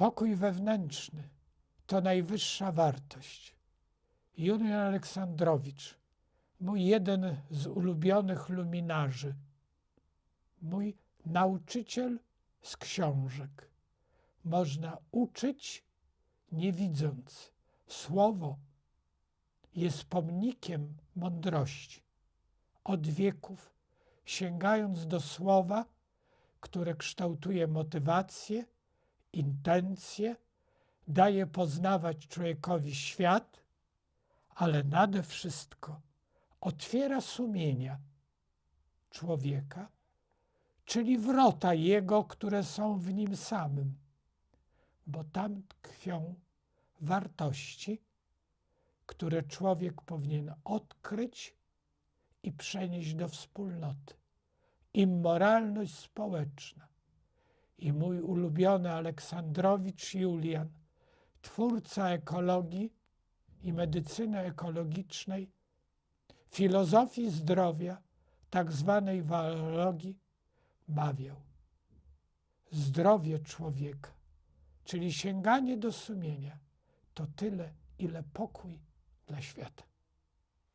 Pokój wewnętrzny to najwyższa wartość. Julian Aleksandrowicz, mój jeden z ulubionych luminarzy, mój nauczyciel z książek. Można uczyć nie widząc. Słowo jest pomnikiem mądrości. Od wieków, sięgając do słowa, które kształtuje motywację, intencje, daje poznawać człowiekowi świat, ale nade wszystko otwiera sumienia człowieka, czyli wrota jego, które są w nim samym, bo tam tkwią wartości, które człowiek powinien odkryć i przenieść do wspólnoty. Immoralność społeczna. I mój ulubiony Aleksandrowicz Julian, twórca ekologii i medycyny ekologicznej, filozofii zdrowia, tak zwanej walorii, mawiał. Zdrowie człowieka, czyli sięganie do sumienia, to tyle, ile pokój dla świata.